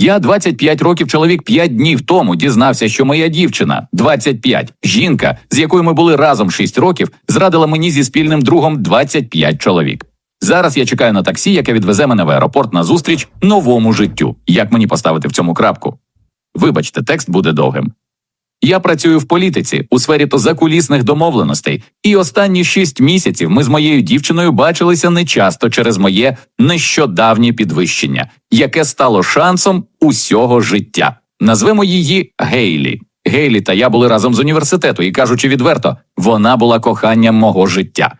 Я 25 років чоловік 5 днів тому дізнався, що моя дівчина 25, жінка, з якою ми були разом 6 років, зрадила мені зі спільним другом 25 чоловік. Зараз я чекаю на таксі, яке відвезе мене в аеропорт на зустріч новому життю. Як мені поставити в цьому крапку? Вибачте, текст буде довгим. Я працюю в політиці у сфері то закулісних домовленостей, і останні шість місяців ми з моєю дівчиною бачилися нечасто через моє нещодавнє підвищення, яке стало шансом усього життя. Назвемо її Гейлі. Гейлі та я були разом з університету, і кажучи відверто, вона була коханням мого життя.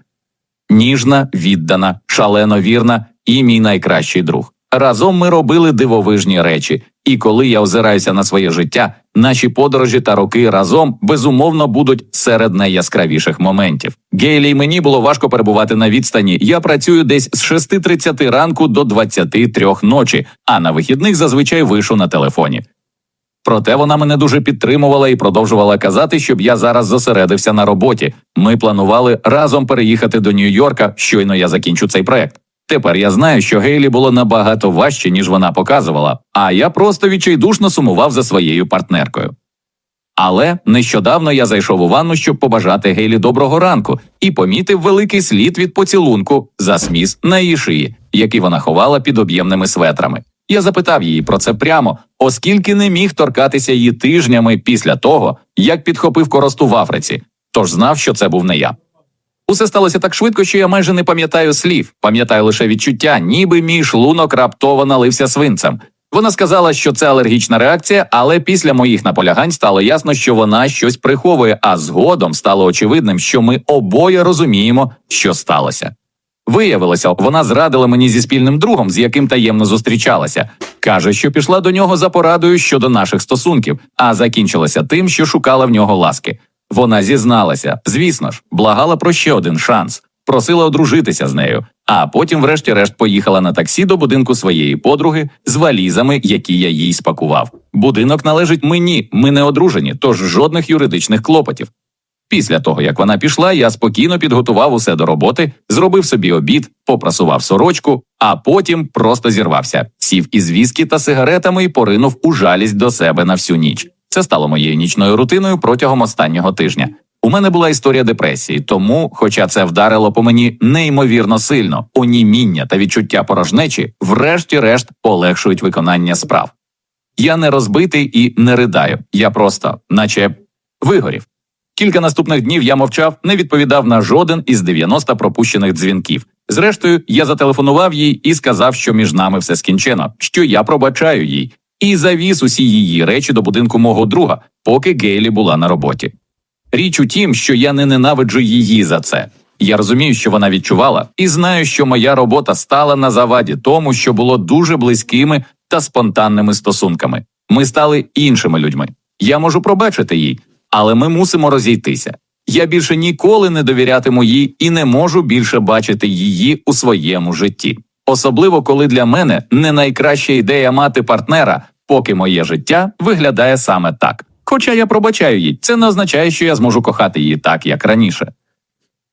Ніжна, віддана, шалено вірна і мій найкращий друг. Разом ми робили дивовижні речі, і коли я озираюся на своє життя, наші подорожі та роки разом безумовно будуть серед найяскравіших моментів. Гейлі мені було важко перебувати на відстані. Я працюю десь з 6.30 ранку до 23 ночі, а на вихідних зазвичай вишу на телефоні. Проте вона мене дуже підтримувала і продовжувала казати, щоб я зараз зосередився на роботі. Ми планували разом переїхати до Нью-Йорка, щойно я закінчу цей проект. Тепер я знаю, що Гейлі було набагато важче, ніж вона показувала, а я просто відчайдушно сумував за своєю партнеркою. Але нещодавно я зайшов у ванну, щоб побажати Гейлі доброго ранку, і помітив великий слід від поцілунку засміз на її шиї, який вона ховала під об'ємними светрами. Я запитав її про це прямо, оскільки не міг торкатися її тижнями після того, як підхопив коросту в Африці, тож знав, що це був не я. Усе сталося так швидко, що я майже не пам'ятаю слів, пам'ятаю лише відчуття, ніби мій шлунок раптово налився свинцем. Вона сказала, що це алергічна реакція, але після моїх наполягань стало ясно, що вона щось приховує, а згодом стало очевидним, що ми обоє розуміємо, що сталося. Виявилося, вона зрадила мені зі спільним другом, з яким таємно зустрічалася. Каже, що пішла до нього за порадою щодо наших стосунків, а закінчилося тим, що шукала в нього ласки. Вона зізналася, звісно ж, благала про ще один шанс, просила одружитися з нею, а потім, врешті-решт, поїхала на таксі до будинку своєї подруги з валізами, які я їй спакував. Будинок належить мені, ми не одружені, тож жодних юридичних клопотів. Після того, як вона пішла, я спокійно підготував усе до роботи, зробив собі обід, попрасував сорочку, а потім просто зірвався, сів із віскі та сигаретами і поринув у жалість до себе на всю ніч. Це стало моєю нічною рутиною протягом останнього тижня. У мене була історія депресії, тому, хоча це вдарило по мені неймовірно сильно, оніміння та відчуття порожнечі, врешті-решт полегшують виконання справ. Я не розбитий і не ридаю, я просто, наче вигорів. Кілька наступних днів я мовчав, не відповідав на жоден із 90 пропущених дзвінків. Зрештою, я зателефонував їй і сказав, що між нами все скінчено, що я пробачаю їй, і завіз усі її речі до будинку мого друга, поки Гейлі була на роботі. Річ у тім, що я не ненавиджу її за це. Я розумію, що вона відчувала, і знаю, що моя робота стала на заваді тому, що було дуже близькими та спонтанними стосунками. Ми стали іншими людьми. Я можу пробачити їй, але ми мусимо розійтися. Я більше ніколи не довірятиму їй і не можу більше бачити її у своєму житті. Особливо коли для мене не найкраща ідея мати партнера, поки моє життя виглядає саме так. Хоча я пробачаю їй, це не означає, що я зможу кохати її так, як раніше.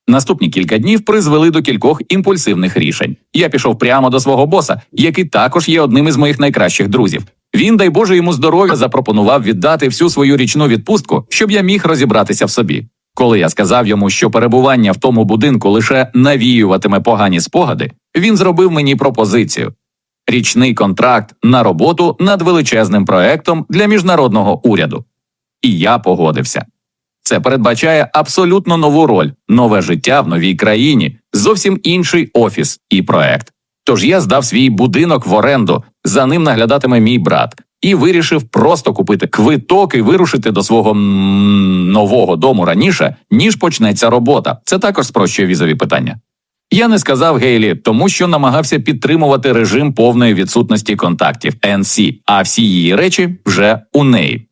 Наступні кілька днів призвели до кількох імпульсивних рішень. Я пішов прямо до свого боса, який також є одним із моїх найкращих друзів. Він, дай Боже йому здоров'я, запропонував віддати всю свою річну відпустку, щоб я міг розібратися в собі. Коли я сказав йому, що перебування в тому будинку лише навіюватиме погані спогади, він зробив мені пропозицію: річний контракт на роботу над величезним проектом для міжнародного уряду. І я погодився. Це передбачає абсолютно нову роль, нове життя в новій країні, зовсім інший офіс і проект. Тож я здав свій будинок в оренду, за ним наглядатиме мій брат, і вирішив просто купити квиток і вирушити до свого нового дому раніше, ніж почнеться робота. Це також спрощує візові питання. Я не сказав Гейлі, тому що намагався підтримувати режим повної відсутності контактів NC, а всі її речі вже у неї.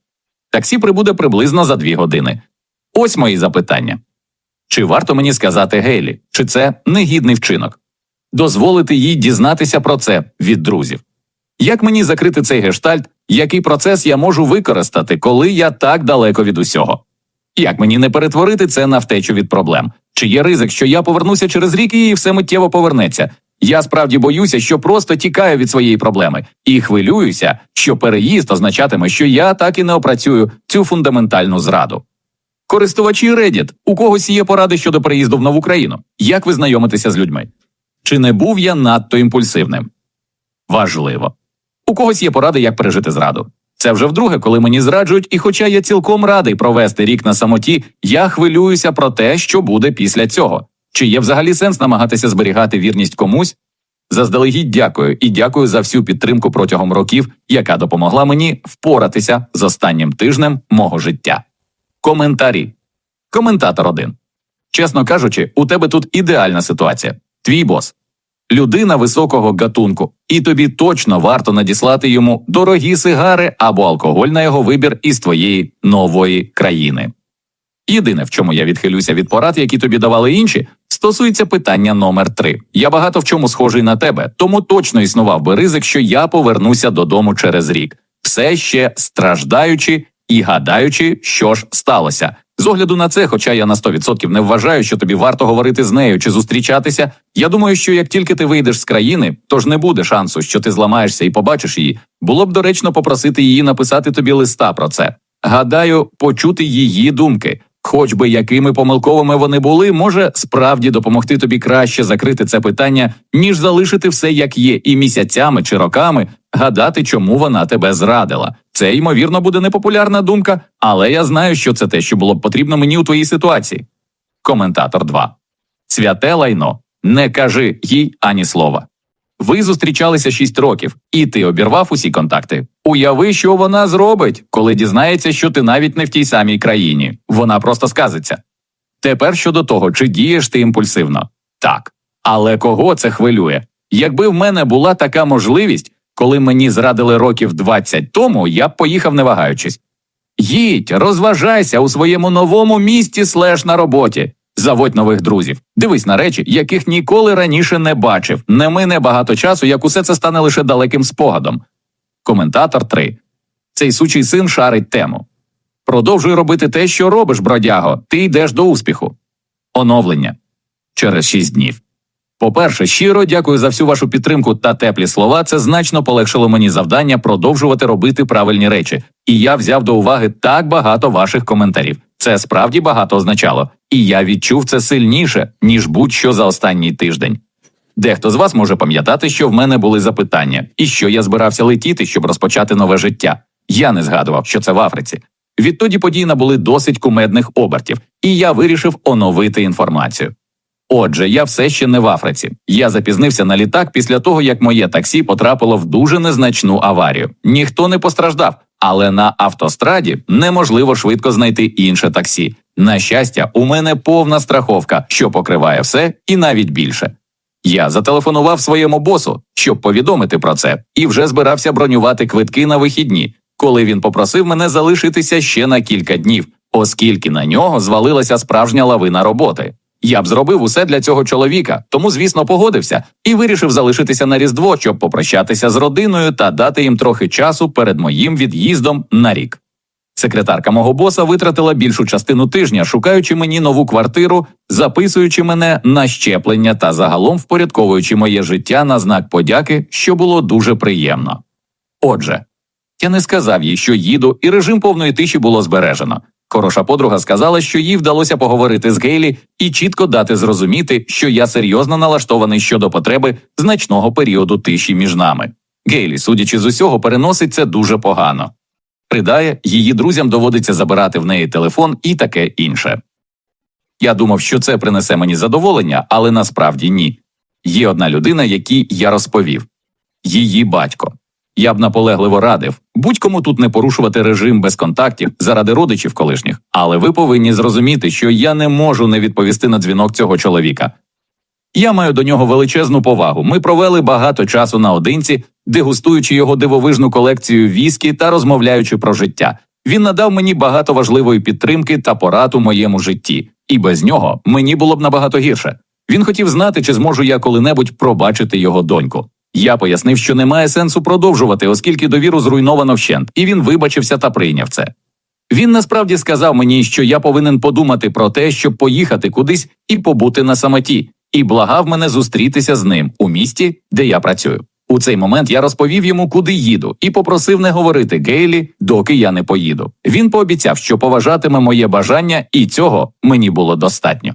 Таксі прибуде приблизно за дві години. Ось мої запитання: чи варто мені сказати Гейлі, чи це негідний вчинок? Дозволити їй дізнатися про це від друзів. Як мені закрити цей гештальт, який процес я можу використати, коли я так далеко від усього? Як мені не перетворити це на втечу від проблем? Чи є ризик, що я повернуся через рік і все миттєво повернеться? Я справді боюся, що просто тікаю від своєї проблеми, і хвилююся, що переїзд означатиме, що я так і не опрацюю цю фундаментальну зраду. Користувачі Reddit, у когось є поради щодо переїзду в нову країну. Як ви знайомитеся з людьми? Чи не був я надто імпульсивним? Важливо. У когось є поради, як пережити зраду. Це вже вдруге, коли мені зраджують, і хоча я цілком радий провести рік на самоті, я хвилююся про те, що буде після цього. Чи є взагалі сенс намагатися зберігати вірність комусь? Заздалегідь дякую і дякую за всю підтримку протягом років, яка допомогла мені впоратися з останнім тижнем мого життя. Коментарі. Коментатор 1. Чесно кажучи, у тебе тут ідеальна ситуація. Твій бос. Людина високого гатунку, і тобі точно варто надіслати йому дорогі сигари або алкоголь на його вибір із твоєї нової країни. Єдине, в чому я відхилюся від порад, які тобі давали інші, стосується питання номер 3 Я багато в чому схожий на тебе, тому точно існував би ризик, що я повернуся додому через рік, все ще страждаючи і гадаючи, що ж сталося. З огляду на це, хоча я на 100% не вважаю, що тобі варто говорити з нею чи зустрічатися, я думаю, що як тільки ти вийдеш з країни, то ж не буде шансу, що ти зламаєшся і побачиш її. Було б доречно попросити її написати тобі листа про це. Гадаю, почути її думки. Хоч би якими помилковими вони були, може справді допомогти тобі краще закрити це питання, ніж залишити все як є, і місяцями чи роками гадати, чому вона тебе зрадила. Це ймовірно буде непопулярна думка, але я знаю, що це те, що було б потрібно мені у твоїй ситуації. Коментатор 2. Святе лайно. Не кажи їй ані слова. Ви зустрічалися 6 років, і ти обірвав усі контакти. Уяви, що вона зробить, коли дізнається, що ти навіть не в тій самій країні. Вона просто сказиться. Тепер щодо того, чи дієш ти імпульсивно. Так. Але кого це хвилює? Якби в мене була така можливість, коли мені зрадили років 20 тому, я б поїхав не вагаючись. Їдь, розважайся у своєму новому місті слеш на роботі. Заводь нових друзів. Дивись на речі, яких ніколи раніше не бачив. Не мине багато часу, як усе це стане лише далеким спогадом. Коментатор 3. Цей сучий син шарить тему. Продовжуй робити те, що робиш, бродяго. Ти йдеш до успіху. Оновлення через 6 днів. По-перше, щиро дякую за всю вашу підтримку та теплі слова. Це значно полегшило мені завдання продовжувати робити правильні речі. І я взяв до уваги так багато ваших коментарів. Це справді багато означало, і я відчув це сильніше, ніж будь-що за останній тиждень. Дехто з вас може пам'ятати, що в мене були запитання, і що я збирався летіти, щоб розпочати нове життя. Я не згадував, що це в Африці. Відтоді події набули досить кумедних обертів, і я вирішив оновити інформацію. Отже, я все ще не в Африці. Я запізнився на літак після того, як моє таксі потрапило в дуже незначну аварію. Ніхто не постраждав, але на автостраді неможливо швидко знайти інше таксі. На щастя, у мене повна страховка, що покриває все і навіть більше. Я зателефонував своєму босу, щоб повідомити про це, і вже збирався бронювати квитки на вихідні, коли він попросив мене залишитися ще на кілька днів, оскільки на нього звалилася справжня лавина роботи. Я б зробив усе для цього чоловіка, тому, звісно, погодився і вирішив залишитися на Різдво, щоб попрощатися з родиною та дати їм трохи часу перед моїм від'їздом на рік. Секретарка мого боса витратила більшу частину тижня, шукаючи мені нову квартиру, записуючи мене на щеплення та загалом впорядковуючи моє життя на знак подяки, що було дуже приємно. Отже, я не сказав їй, що їду, і режим повної тиші було збережено. Хороша подруга сказала, що їй вдалося поговорити з Гейлі і чітко дати зрозуміти, що я серйозно налаштований щодо потреби значного періоду тиші між нами. Гейлі, судячи з усього, переносить це дуже погано. Ридає, її друзям доводиться забирати в неї телефон і таке інше. Я думав, що це принесе мені задоволення, але насправді ні. Є одна людина, якій я розповів її батько. Я б наполегливо радив будь-кому тут не порушувати режим без контактів заради родичів колишніх, але ви повинні зрозуміти, що я не можу не відповісти на дзвінок цього чоловіка. Я маю до нього величезну повагу. Ми провели багато часу наодинці, дегустуючи його дивовижну колекцію віскі та розмовляючи про життя. Він надав мені багато важливої підтримки та порад у моєму житті, і без нього мені було б набагато гірше. Він хотів знати, чи зможу я коли-небудь пробачити його доньку. Я пояснив, що немає сенсу продовжувати, оскільки довіру зруйновано вщент, і він вибачився та прийняв це. Він насправді сказав мені, що я повинен подумати про те, щоб поїхати кудись і побути на самоті. і благав мене зустрітися з ним у місті, де я працюю. У цей момент я розповів йому, куди їду, і попросив не говорити Гейлі, доки я не поїду. Він пообіцяв, що поважатиме моє бажання, і цього мені було достатньо.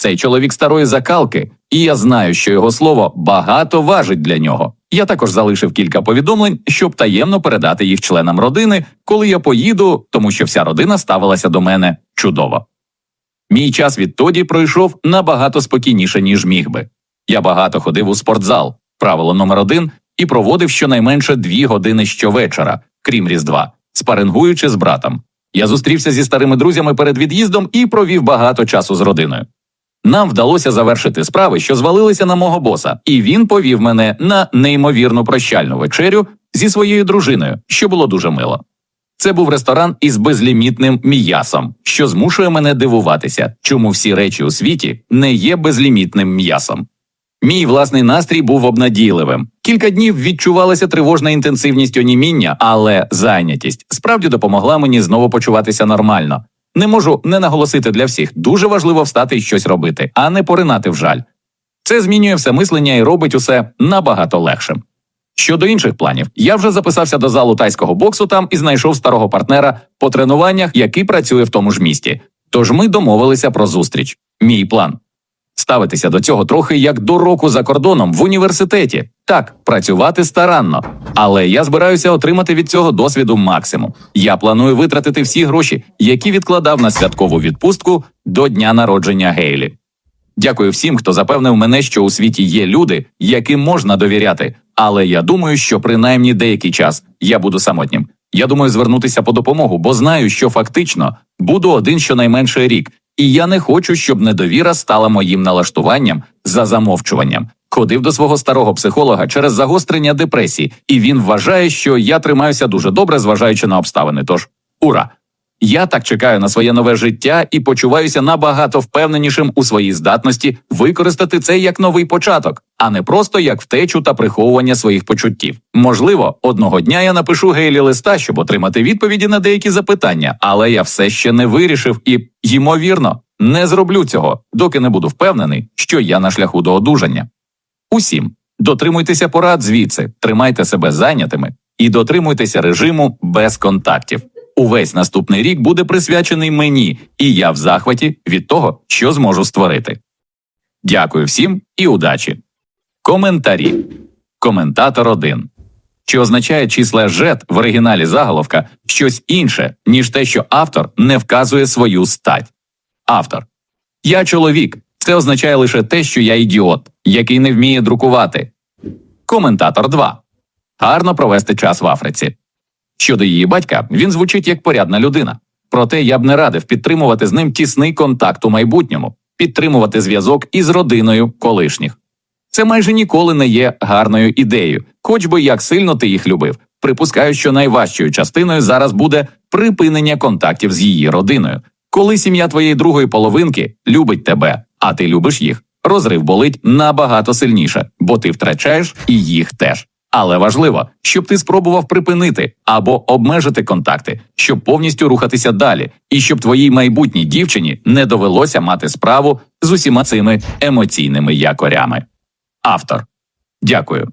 Цей чоловік старої закалки, і я знаю, що його слово багато важить для нього. Я також залишив кілька повідомлень, щоб таємно передати їх членам родини, коли я поїду, тому що вся родина ставилася до мене чудово. Мій час відтоді пройшов набагато спокійніше, ніж міг би. Я багато ходив у спортзал, правило номер один, і проводив щонайменше дві години щовечора, крім Різдва, спарингуючи з братом. Я зустрівся зі старими друзями перед від'їздом і провів багато часу з родиною. Нам вдалося завершити справи, що звалилися на мого боса, і він повів мене на неймовірну прощальну вечерю зі своєю дружиною, що було дуже мило. Це був ресторан із безлімітним м'ясом, що змушує мене дивуватися, чому всі речі у світі не є безлімітним м'ясом. Мій власний настрій був обнадійливим. Кілька днів відчувалася тривожна інтенсивність оніміння, але зайнятість справді допомогла мені знову почуватися нормально. Не можу не наголосити для всіх. Дуже важливо встати і щось робити, а не поринати в жаль. Це змінює все мислення і робить усе набагато легшим. Щодо інших планів, я вже записався до залу тайського боксу там і знайшов старого партнера по тренуваннях, який працює в тому ж місті. Тож ми домовилися про зустріч. Мій план ставитися до цього трохи як до року за кордоном в університеті. Так, працювати старанно. Але я збираюся отримати від цього досвіду максимум. Я планую витратити всі гроші, які відкладав на святкову відпустку до дня народження Гейлі. Дякую всім, хто запевнив мене, що у світі є люди, яким можна довіряти. Але я думаю, що принаймні деякий час я буду самотнім. Я думаю звернутися по допомогу, бо знаю, що фактично буду один щонайменше рік, і я не хочу, щоб недовіра стала моїм налаштуванням за замовчуванням. Ходив до свого старого психолога через загострення депресії, і він вважає, що я тримаюся дуже добре, зважаючи на обставини. Тож ура! Я так чекаю на своє нове життя і почуваюся набагато впевненішим у своїй здатності використати це як новий початок, а не просто як втечу та приховування своїх почуттів. Можливо, одного дня я напишу Гейлі листа, щоб отримати відповіді на деякі запитання, але я все ще не вирішив і, ймовірно, не зроблю цього, доки не буду впевнений, що я на шляху до одужання. Усім дотримуйтеся порад звідси, тримайте себе зайнятими і дотримуйтеся режиму без контактів. Увесь наступний рік буде присвячений мені, і я в захваті від того, що зможу створити. Дякую всім і удачі. Коментарі. Коментатор 1. Чи означає числа жет в оригіналі заголовка щось інше, ніж те, що автор не вказує свою стать? Автор. Я чоловік. Це означає лише те, що я ідіот, який не вміє друкувати. Коментатор 2. Гарно провести час в Африці. Щодо її батька, він звучить як порядна людина. Проте я б не радив підтримувати з ним тісний контакт у майбутньому, підтримувати зв'язок із родиною колишніх. Це майже ніколи не є гарною ідеєю, хоч би як сильно ти їх любив. Припускаю, що найважчою частиною зараз буде припинення контактів з її родиною. Коли сім'я твоєї другої половинки любить тебе, а ти любиш їх, розрив болить набагато сильніше, бо ти втрачаєш і їх теж. Але важливо, щоб ти спробував припинити або обмежити контакти, щоб повністю рухатися далі, і щоб твоїй майбутній дівчині не довелося мати справу з усіма цими емоційними якорями. Автор. Дякую.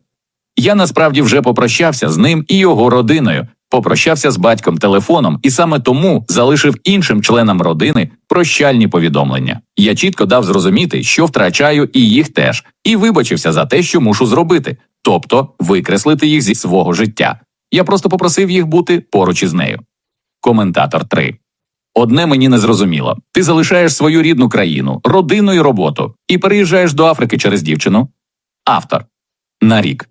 Я насправді вже попрощався з ним і його родиною, попрощався з батьком телефоном і саме тому залишив іншим членам родини прощальні повідомлення. Я чітко дав зрозуміти, що втрачаю і їх теж, і вибачився за те, що мушу зробити, тобто викреслити їх зі свого життя. Я просто попросив їх бути поруч із нею. Коментатор 3. Одне мені не зрозуміло. Ти залишаєш свою рідну країну, родину і роботу, і переїжджаєш до Африки через дівчину. Автор. На рік.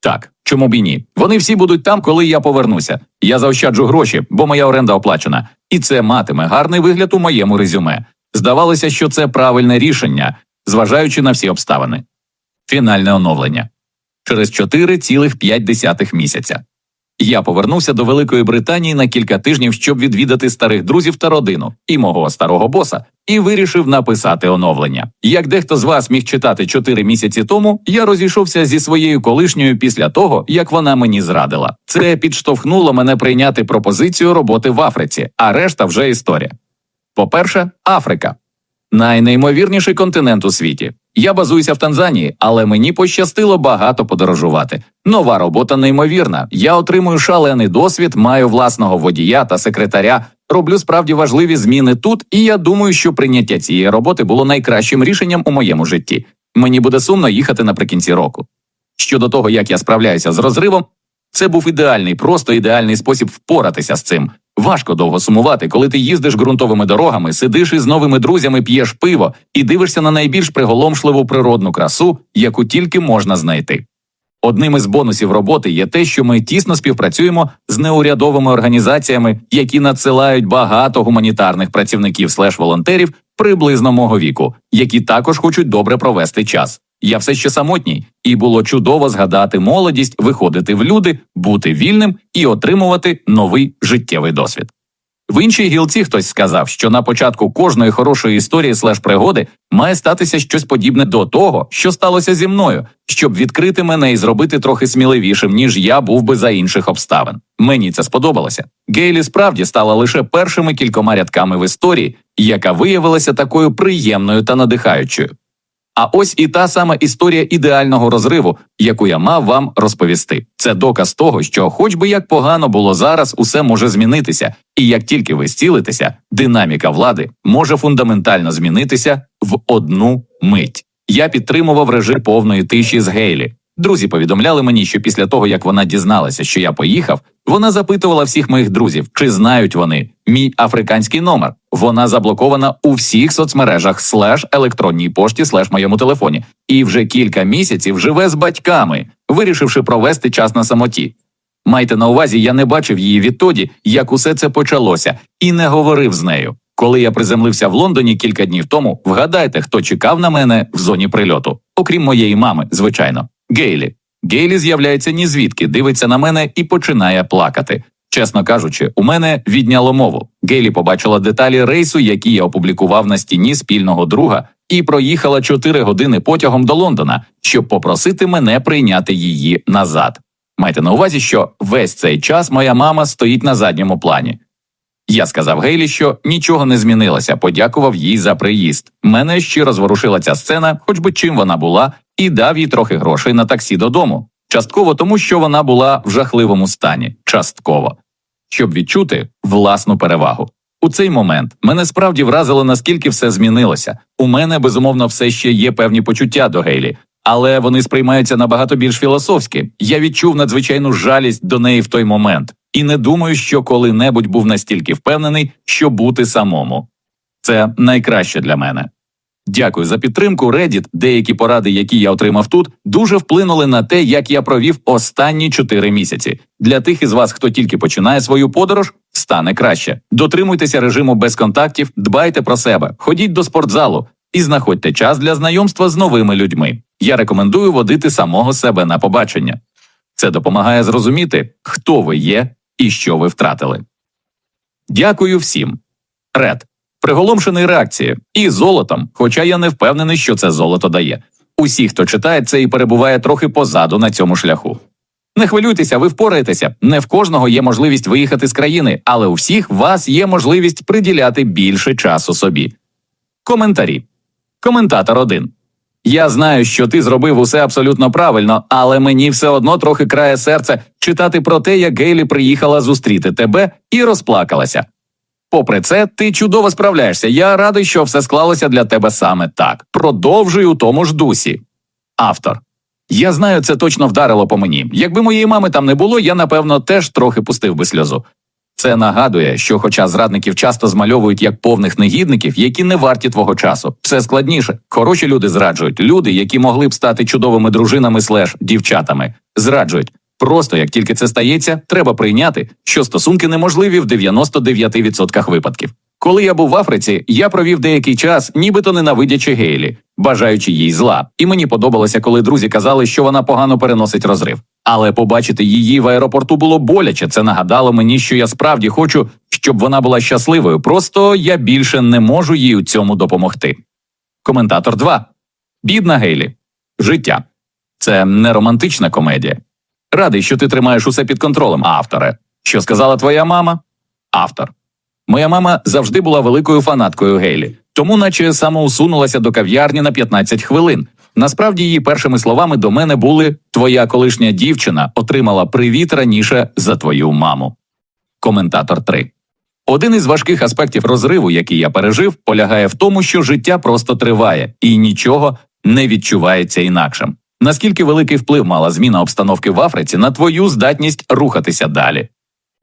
Так, чому б і ні? Вони всі будуть там, коли я повернуся. Я заощаджу гроші, бо моя оренда оплачена, і це матиме гарний вигляд у моєму резюме. Здавалося, що це правильне рішення, зважаючи на всі обставини. Фінальне оновлення через 4,5 місяця. Я повернувся до Великої Британії на кілька тижнів, щоб відвідати старих друзів та родину і мого старого боса, і вирішив написати оновлення. Як дехто з вас міг читати чотири місяці тому, я розійшовся зі своєю колишньою після того, як вона мені зрадила. Це підштовхнуло мене прийняти пропозицію роботи в Африці, а решта вже історія. По-перше, Африка найнеймовірніший континент у світі. Я базуюся в Танзанії, але мені пощастило багато подорожувати. Нова робота неймовірна. Я отримую шалений досвід, маю власного водія та секретаря. Роблю справді важливі зміни тут, і я думаю, що прийняття цієї роботи було найкращим рішенням у моєму житті. Мені буде сумно їхати наприкінці року. Щодо того, як я справляюся з розривом, це був ідеальний, просто ідеальний спосіб впоратися з цим. Важко довго сумувати, коли ти їздиш ґрунтовими дорогами, сидиш із новими друзями, п'єш пиво і дивишся на найбільш приголомшливу природну красу, яку тільки можна знайти. Одним із бонусів роботи є те, що ми тісно співпрацюємо з неурядовими організаціями, які надсилають багато гуманітарних працівників слеш волонтерів приблизно мого віку, які також хочуть добре провести час. Я все ще самотній, і було чудово згадати молодість, виходити в люди, бути вільним і отримувати новий життєвий досвід. В іншій гілці хтось сказав, що на початку кожної хорошої історії слеш пригоди має статися щось подібне до того, що сталося зі мною, щоб відкрити мене і зробити трохи сміливішим, ніж я був би за інших обставин. Мені це сподобалося. Гейлі справді стала лише першими кількома рядками в історії, яка виявилася такою приємною та надихаючою. А ось і та сама історія ідеального розриву, яку я мав вам розповісти. Це доказ того, що, хоч би як погано було зараз, усе може змінитися, і як тільки ви зцілитеся, динаміка влади може фундаментально змінитися в одну мить. Я підтримував режим повної тиші з Гейлі. Друзі повідомляли мені, що після того, як вона дізналася, що я поїхав, вона запитувала всіх моїх друзів, чи знають вони мій африканський номер. Вона заблокована у всіх соцмережах слеш електронній пошті, слеш моєму телефоні, і вже кілька місяців живе з батьками, вирішивши провести час на самоті. Майте на увазі, я не бачив її відтоді, як усе це почалося, і не говорив з нею. Коли я приземлився в Лондоні кілька днів тому, вгадайте, хто чекав на мене в зоні прильоту, окрім моєї мами, звичайно. Гейлі. Гейлі з'являється ні звідки, дивиться на мене і починає плакати. Чесно кажучи, у мене відняло мову. Гейлі побачила деталі рейсу, які я опублікував на стіні спільного друга, і проїхала 4 години потягом до Лондона, щоб попросити мене прийняти її назад. Майте на увазі, що весь цей час моя мама стоїть на задньому плані. Я сказав Гейлі, що нічого не змінилося, подякував їй за приїзд. Мене щиро зворушила ця сцена, хоч би чим вона була, і дав їй трохи грошей на таксі додому. Частково тому, що вона була в жахливому стані, частково, щоб відчути власну перевагу. У цей момент мене справді вразило, наскільки все змінилося. У мене безумовно все ще є певні почуття до Гейлі, але вони сприймаються набагато більш філософськи. Я відчув надзвичайну жалість до неї в той момент, і не думаю, що коли-небудь був настільки впевнений, що бути самому. Це найкраще для мене. Дякую за підтримку. Reddit, деякі поради, які я отримав тут, дуже вплинули на те, як я провів останні чотири місяці. Для тих із вас, хто тільки починає свою подорож, стане краще. Дотримуйтеся режиму без контактів, дбайте про себе, ходіть до спортзалу і знаходьте час для знайомства з новими людьми. Я рекомендую водити самого себе на побачення. Це допомагає зрозуміти, хто ви є і що ви втратили. Дякую всім. Ред. Приголомшений реакції і золотом, хоча я не впевнений, що це золото дає. Усі, хто читає це і перебуває трохи позаду на цьому шляху. Не хвилюйтеся, ви впораєтеся. Не в кожного є можливість виїхати з країни, але у всіх вас є можливість приділяти більше часу собі. Коментарі. Коментатор 1. Я знаю, що ти зробив усе абсолютно правильно, але мені все одно трохи крає серце читати про те, як Гейлі приїхала зустріти тебе і розплакалася. Попри це, ти чудово справляєшся. Я радий, що все склалося для тебе саме так. Продовжуй у тому ж дусі. Автор. Я знаю, це точно вдарило по мені. Якби моєї мами там не було, я напевно теж трохи пустив би сльозу. Це нагадує, що, хоча зрадників часто змальовують як повних негідників, які не варті твого часу, все складніше. Хороші люди зраджують. Люди, які могли б стати чудовими дружинами слеш дівчатами, зраджують. Просто як тільки це стається, треба прийняти, що стосунки неможливі в 99% випадків. Коли я був в Африці, я провів деякий час, нібито ненавидячи Гейлі, бажаючи їй зла, і мені подобалося, коли друзі казали, що вона погано переносить розрив. Але побачити її в аеропорту було боляче. Це нагадало мені, що я справді хочу, щоб вона була щасливою. Просто я більше не можу їй у цьому допомогти. Коментатор 2. Бідна Гейлі. Життя. Це не романтична комедія. Радий, що ти тримаєш усе під контролем, авторе. Що сказала твоя мама? Автор. Моя мама завжди була великою фанаткою Гейлі. тому наче самоусунулася до кав'ярні на 15 хвилин. Насправді її першими словами до мене були Твоя колишня дівчина отримала привіт раніше за твою маму. Коментатор 3. Один із важких аспектів розриву, який я пережив, полягає в тому, що життя просто триває і нічого не відчувається інакшим. Наскільки великий вплив мала зміна обстановки в Африці на твою здатність рухатися далі?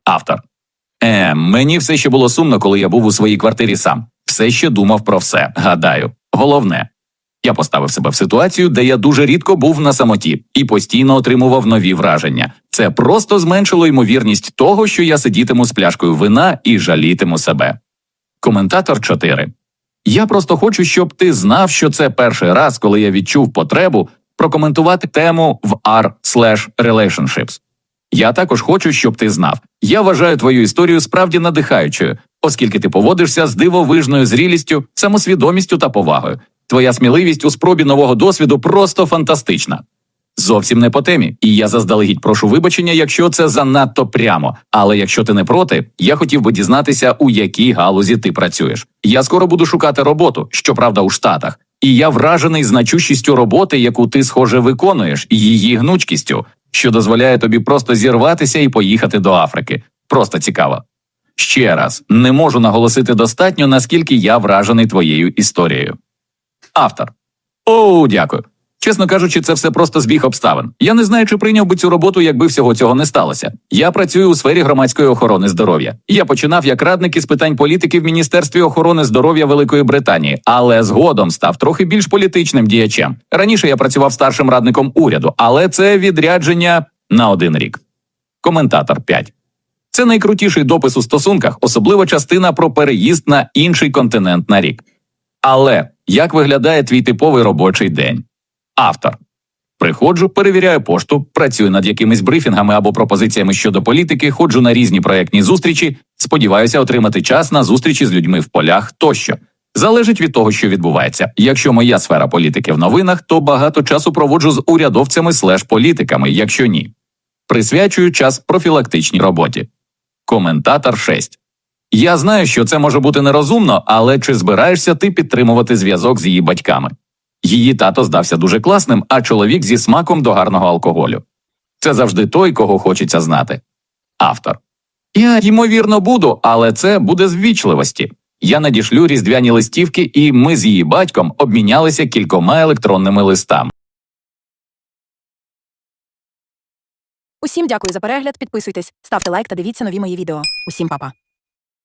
Автор. Е, мені все ще було сумно, коли я був у своїй квартирі сам. Все ще думав про все. Гадаю, головне. Я поставив себе в ситуацію, де я дуже рідко був на самоті і постійно отримував нові враження. Це просто зменшило ймовірність того, що я сидітиму з пляшкою вина і жалітиму себе. Коментатор 4. Я просто хочу, щоб ти знав, що це перший раз, коли я відчув потребу прокоментувати тему в R/relationships. Я також хочу, щоб ти знав. Я вважаю твою історію справді надихаючою, оскільки ти поводишся з дивовижною зрілістю, самосвідомістю та повагою. Твоя сміливість у спробі нового досвіду просто фантастична. Зовсім не по темі, і я заздалегідь прошу вибачення, якщо це занадто прямо. Але якщо ти не проти, я хотів би дізнатися, у якій галузі ти працюєш. Я скоро буду шукати роботу, щоправда, у Штатах, і я вражений значущістю роботи, яку ти, схоже, виконуєш, і її гнучкістю, що дозволяє тобі просто зірватися і поїхати до Африки. Просто цікаво. Ще раз не можу наголосити достатньо, наскільки я вражений твоєю історією. Автор. О, дякую. Чесно кажучи, це все просто збіг обставин. Я не знаю, чи прийняв би цю роботу, якби всього цього не сталося. Я працюю у сфері громадської охорони здоров'я. Я починав як радник із питань політики в Міністерстві охорони здоров'я Великої Британії, але згодом став трохи більш політичним діячем. Раніше я працював старшим радником уряду, але це відрядження на один рік. Коментатор 5. Це найкрутіший допис у стосунках, особливо частина про переїзд на інший континент на рік. Але як виглядає твій типовий робочий день? Автор. Приходжу, перевіряю пошту, працюю над якимись брифінгами або пропозиціями щодо політики, ходжу на різні проектні зустрічі, сподіваюся отримати час на зустрічі з людьми в полях тощо. Залежить від того, що відбувається. Якщо моя сфера політики в новинах, то багато часу проводжу з урядовцями слеш політиками, якщо ні. Присвячую час профілактичній роботі. Коментатор 6. Я знаю, що це може бути нерозумно, але чи збираєшся ти підтримувати зв'язок з її батьками? Її тато здався дуже класним, а чоловік зі смаком до гарного алкоголю. Це завжди той, кого хочеться знати. Автор. Я ймовірно буду, але це буде з ввічливості. Я надішлю різдвяні листівки, і ми з її батьком обмінялися кількома електронними листами. Усім дякую за перегляд. Підписуйтесь, ставте лайк та дивіться нові мої відео. Усім па-па.